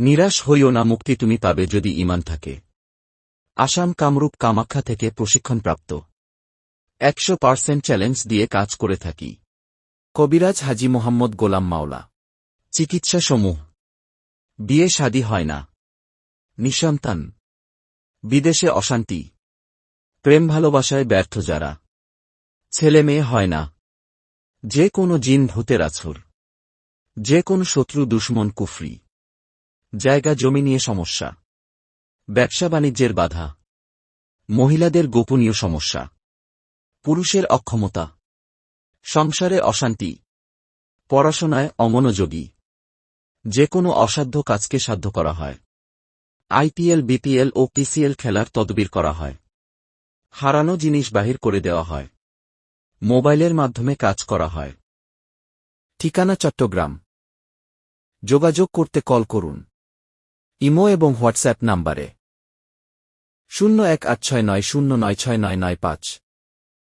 নিরাশ হইও না মুক্তি তুমি পাবে যদি ইমান থাকে। আসাম কামরূপ কামাখ্যা থেকে প্রশিক্ষণপ্রাপ্ত। একশো পার্সেন্ট চ্যালেঞ্জ দিয়ে কাজ করে থাকি। কবিরাজ হাজি মোহাম্মদ গোলাম মাওলা। চিকিৎসা সমূহ বিয়ে শাদী হয় না। নিঃসন্তান। বিদেশে অশান্তি। প্রেম ভালোবাসায় ব্যর্থ যারা। ছেলে মেয়ে হয় না। যে কোনো জিন ভূতের আছর। যে কোন শত্রু দুশ্মন কুফরি। জায়গা জমি নিয়ে সমস্যা। ব্যবসা বাণিজ্যের বাধা। মহিলাদের গোপনীয় সমস্যা। পুরুষের অক্ষমতা। সংসারে অশান্তি। পড়াশোনায় অমনোযোগী। যে কোনো অসাধ্য কাজকে সাধ্য করা হয়। আইপিএল, বিপিএল ও পিসিএল খেলার তদবির করা হয়। হারানো জিনিস বাহির করে দেওয়া হয়। মোবাইলের মাধ্যমে কাজ করা হয়। ঠিকানা চট্টগ্রাম। যোগাযোগ করতে কল করুন। ইমো এবং হোয়াটসঅ্যাপ নাম্বারে। শূন্য এক আট ছয় নয় শূন্য নয় ছয় নয় নয় পাঁচ।